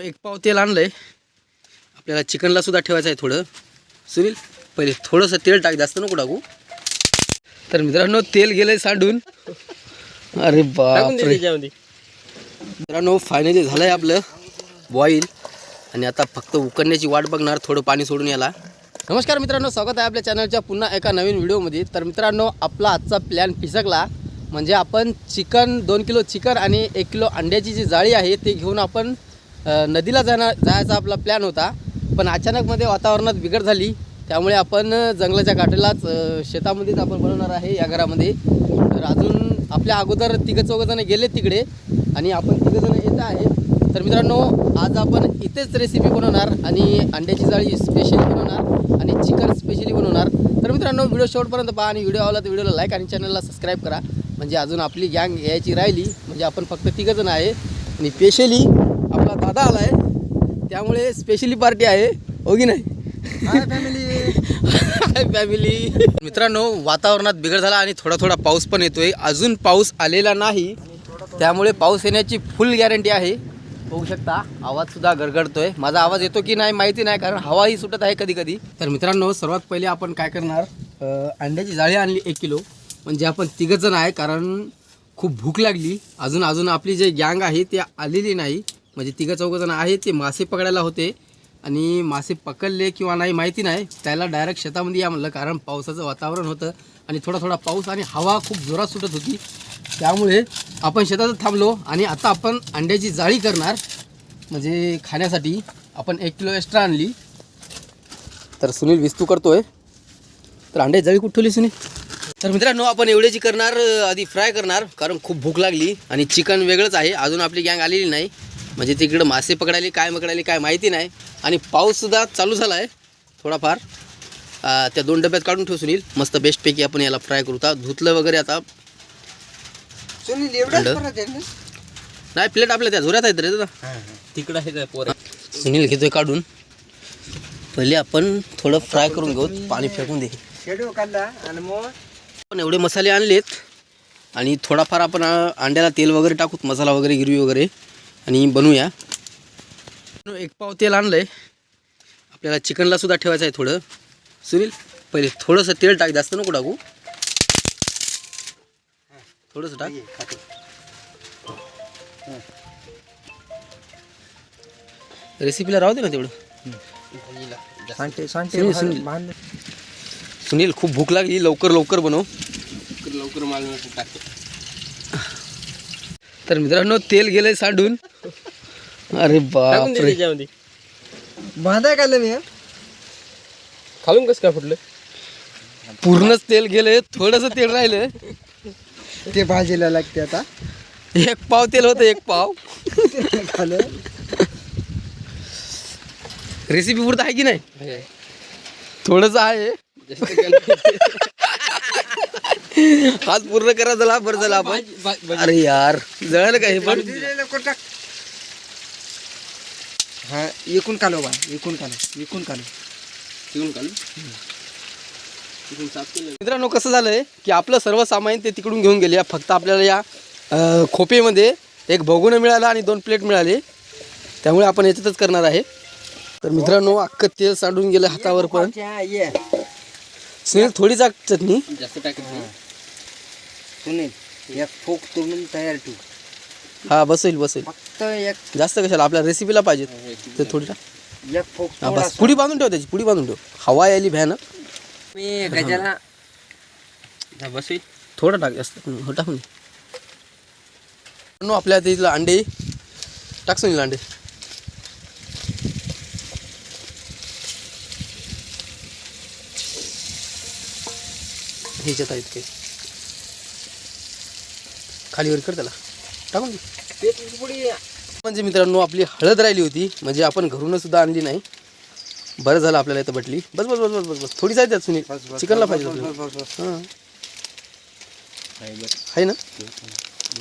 एक पाव तेल आणलंय. आपल्याला चिकनला सुद्धा ठेवायचं आहे थोडं. सुनील पहिले थोडंसं तेल टाक जास्त नको टाकू. तर मित्रांनो तेल गेलंय सांडून. अरे बापरे. मित्रांनो फायनली झालंय आपलं बॉईल आणि आता फक्त उकडण्याची वाट बघणार थोडं पाणी सोडून याला. नमस्कार मित्रांनो स्वागत आहे आपल्या चॅनलच्या पुन्हा एका नवीन व्हिडिओमध्ये तर मित्रांनो आपला आजचा प्लॅन फिसकला. म्हणजे आपण चिकन दोन किलो चिकन आणि एक किलो अंड्याची जी जाळी आहे ते घेऊन आपण नदीला जाणार जायचा आपला प्लॅन होता. पण अचानकमध्ये वातावरणात बिघड झाली. त्यामुळे आपण जंगलाच्या काठेलाच शेतामध्येच आपण बनवणार आहे या घरामध्ये. तर अजून आपल्या अगोदर तिघं चौघं गेले तिकडे. आणि आपण तिघंजणं येत आहे तर मित्रांनो आज आपण इथेच रेसिपी बनवणार आणि अंड्याची जाळी स्पेशली बनवणार आणि चिकन स्पेशली बनवणार. तर मित्रांनो व्हिडिओ शेवटपर्यंत पहा आणि व्हिडिओ आवडला तर व्हिडिओला लाईक आणि चॅनलला सबस्क्राईब करा. म्हणजे अजून आपली गँग यायची राहिली. म्हणजे आपण फक्त तिघंजणं आहे. आणि स्पेशली दादा आला आहे त्यामुळे स्पेशली पार्टी आहे हो की नाही? फॅमिली मित्रांनो वातावरणात बिघड झाला आणि थोडा थोडा पाऊस पण येतोय. अजून पाऊस आलेला नाही. त्यामुळे पाऊस येण्याची फुल गॅरंटी आहे. बघू शकता आवाज सुद्धा गडगडतोय. माझा आवाज येतो की नाही माहिती नाही कारण हवाही सुटत आहे कधी कधी तर मित्रांनो सर्वात पहिले आपण काय करणार? अंड्याची जाळी आणली एक किलो. म्हणजे आपण तिघं जण आहे कारण खूप भूक लागली. अजून अजून आपली जे गँग आहे ते आलेली नाही. म्हणजे तिघं चौघंजण आहे ते मासे पकडायला होते. आणि मासे पकडले किंवा नाही माहिती नाही त्याला डायरेक्ट शेतामध्ये या म्हणलं कारण पावसाचं वातावरण होतं आणि थोडा थोडा पाऊस आणि हवा खूप जोरात सुटत होती. त्यामुळे आपण शेतातच थांबलो आणि आता आपण अंड्याची जाळी करणार. म्हणजे खाण्यासाठी आपण एक किलो एक्स्ट्रा आणली. तर सुनील विस्तू करतोय. तर अंडे जाळी कुठं ठेवली सुनील? तर मित्रांनो आपण एवढ्याची करणार आधी फ्राय करणार कारण खूप भूक लागली आणि चिकन वेगळंच आहे. अजून आपली गँग आलेली नाही. म्हणजे तिकडं मासे पकडायले काय पकडायले काय माहिती नाही. आणि पाऊससुद्धा चालू झाला आहे थोडाफार. अं, त्या दोन डब्यात काढून ठेवू सुनील मस्त बेस्टपैकी आपण याला फ्राय करू. आता धुतलं वगैरे आता. नाही प्लेट आपल्या त्या झोऱ्यात आहेत रे दादा. तिकडं आहे पोर. सुनील घेतोय काढून. पहिले आपण थोडं फ्राय करून घेऊ. पाणी फेकून दे. आपण एवढे मसाले आणलेत. आणि थोडाफार आपण अंड्याला तेल वगैरे टाकूत. मसाला वगैरे गिरवी वगैरे. आणि बनवूया. एक पाव तेल आणलंय. आपल्याला चिकनला सुद्धा ठेवायचं आहे थोडं. सुनील पहिले थोडंसं तेल टाक जास्त नको टाकू. थोडंसं टाक. रेसिपीला राहू दे ना तेवढं. सुनील, सुनील. खूप भूक लागली. लवकर लवकर बनव. लवकर माल टाकते. तर मित्रांनो तेल गेलंय सांडून. अरे बापरे. बांधाय काढलं मी खालून कसं काय फुटलं? पूर्णच तेल गेलंय थोडस तेल राहिलं ते भाजीला लागते आता. एक पाव तेल होतं एक पाव. खालं रेसिपी पुरतं आहे की नाही? थोडस आहे. आज पूर्ण करा झाला बरं झालं आपण. अरे यार जळालं का हे पण? हा एकूण कालो बा एकूण कालो एकूण कालो मित्रांनो कसं झालंय की आपलं सर्व सामान ते तिकडून घेऊन गेले. फक्त आपल्याला या खोपेमध्ये एक भगोनं मिळालं आणि दोन प्लेट मिळाले. त्यामुळे आपण याच्यातच करणार आहे. तर मित्रांनो अख्खं तेल सांडून गेलं हातावर पण. ये. सुनील थोडीच चटणी. जास्त टाकत सुनील एक फोक तुम्ही तयार ठेवू. हा बसेल बसेल फक्त एक जास्त कशाला आपल्या रेसिपीला पाहिजे ते थोडी टाक. एक फोक हा बस. पुडी बांधून ठेव त्याची पुडी बांधून ठेव. हवा यायली भ्यानं मी गजाला बस थोडं टाक जास्त. हं, हो टाकून दे. आपल्या तिथलं अंडे. टाक सुनील अंडे. ह्याच्यात आहेत काही. खाली वर कर त्याला. टाकून दे. म्हणजे मित्रांनो आपली हळद राहिली होती. म्हणजे आपण घरूनच सुद्धा आणली नाही. बरं झालं आपल्याला इथं बटली. बस बस बस बस बस बस. आहे त्यात सुनील. चिकनला पाहिजे. हां. आहे ना?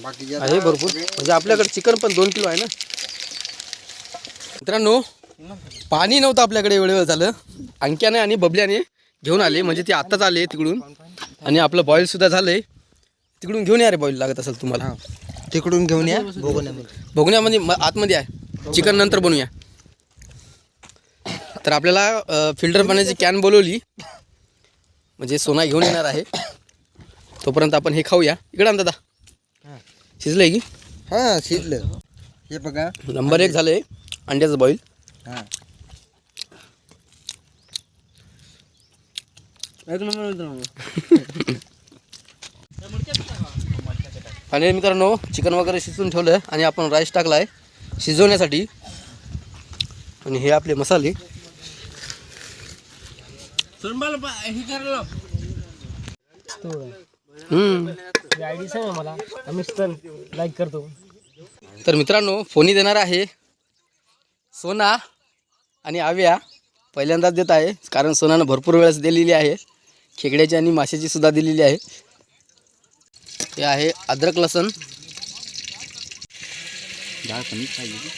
बाकी आहे भरपूर. म्हणजे आपल्याकडे चिकन पण दोन किलो आहे ना? मित्रांनो पाणी नव्हतं आपल्याकडे एवढे वेळ झालं. अंक्याने आणि बबल्याने घेऊन आले. म्हणजे ते आत्ताच आले तिकडून. आणि आपलं बॉईल सुद्धा झालंय. तिकडून घेऊन या रे बॉईल लागत असेल तुम्हाला. तिकडून घेऊन या बघण्यामध्ये म- आतमध्ये आहे. चिकन नंतर बनवूया. तर आपल्याला फिल्टर पाण्याची कॅन बोलवली. म्हणजे सोना घेऊन येणार आहे. तोपर्यंत आपण हे खाऊया. इकडे आण दादा. शिजलंय की? हां शिजलं. हे बघा. नंबर एक झालंय. अंड्याचं बॉईल हां. एक नंबर. आणि मित्रांनो चिकन वगैरे शिजवून ठेवलं आणि आपण राईस टाकला आहे शिजवण्यासाठी. आणि हे आपले मसाले. तर मित्रांनो फोनी देणार आहे सोना आणि आव्या. पहिल्यांदाच देत आहे कारण सोनानं भरपूर वेळेस दिलेली आहे. खेकड्याची आणि माशाची सुद्धा दिलेली आहे. हे आहे अद्रक लसण. डाळ कमी पाहिजे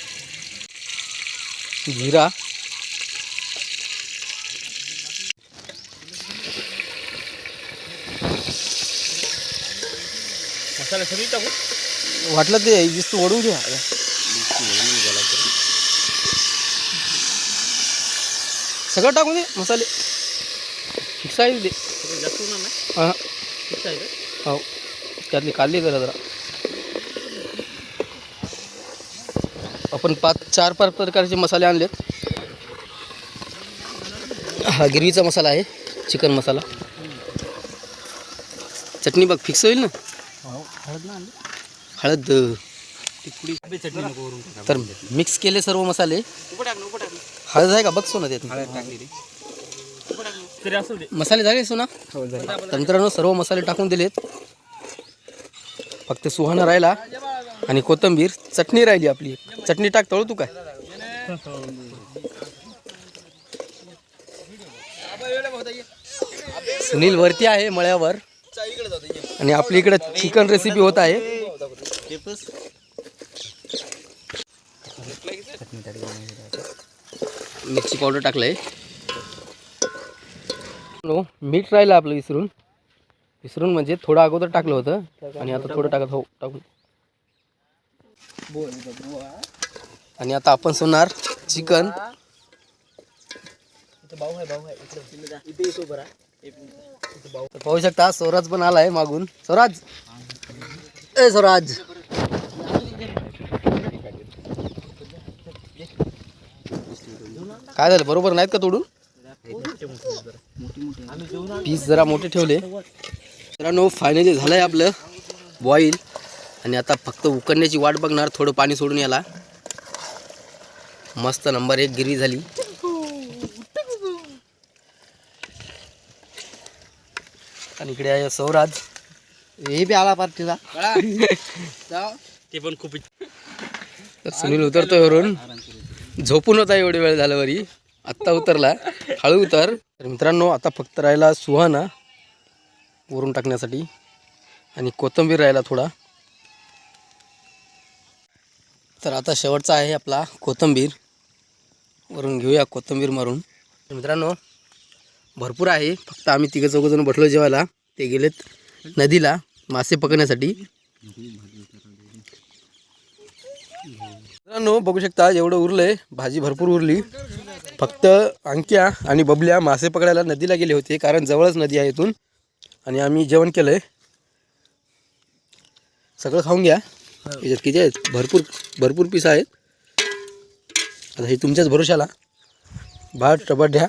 जिरा. मसाला सगळी टाकू? वाटलं ते दिसतो ओढून घ्या सगळं टाकून दे मसाले. फिक्स आहे ते? जास्त होणार नाही? हा. फिक्स आहे हो. त्यातली काढली करा जरा. आपण पाच चार पाच प्रकारचे मसाले आणलेत. हा गिरवीचा मसाला आहे चिकन मसाला. चटणी बघ फिक्स होईल ना? हळद तर मिक्स केले सर्व मसाले. हळद आहे का? बघ सोना त्यात मसाले झाले सोना? हो तर मित्रांनो सर्व मसाले टाकून दिलेत. फक्त सुहाणा राहिला आणि कोथिंबीर चटणी राहिली आपली चटणी टाक तळू तू काय? सुनील वरती आहे मळ्यावर. आणि आपली इकडे चिकन रेसिपी होत आहे. मिरची पावडर टाकलंय. मीठ राहिलं आपलं विसरून. विसरून म्हणजे थोडं अगोदर टाकलं होतं आणि आता थोडं टाकत हो टाकून. आणि आता आपण सोडणार चिकन. पाहू शकता स्वराज पण आलाय मागून. स्वराज! ए स्वराज! काय झालं? बरोबर नाहीत का तोडून? पीस जरा मोठे ठेवले. मित्रांनो फायनली झालंय आपलं बॉईल आणि आता फक्त उकडण्याची वाट बघणार थोडं पाणी सोडून याला. मस्त नंबर एक गिरवी झाली. आणि इकडे आहे सौराज. हे बी आला पार्टीला ते पण खूप तर सुनील उतरतोय वरून. झोपून होता एवढे वेळ झालं वरी आत्ता उतरला. हळू उतर. तर मित्रांनो आता फक्त राहिला सुहाना. वरून टाकण्यासाठी आणि कोथिंबीर राहिला थोडा. तर आता शेवटचा आहे आपला कोथिंबीर. वरून घेऊया कोथिंबीर मारून. मित्रांनो भरपूर आहे. फक्त आम्ही तिघं चौघंजण बसलो जेवायला. ते गेलेत नदीला मासे पकडण्यासाठी. मित्रांनो बघू शकता एवढं उरलंय. भाजी भरपूर उरली. फक्त अंक्या आणि बबल्या मासे पकडायला नदीला गेले होते कारण जवळच नदी आहे इथून. आणि आम्ही जेवण केलंय. सगळं खाऊन घ्या. याच्यात किती आहेत? भरपूर भरपूर पीस आहेत. आता हे तुमच्याच भरोशाला भात टबट घ्या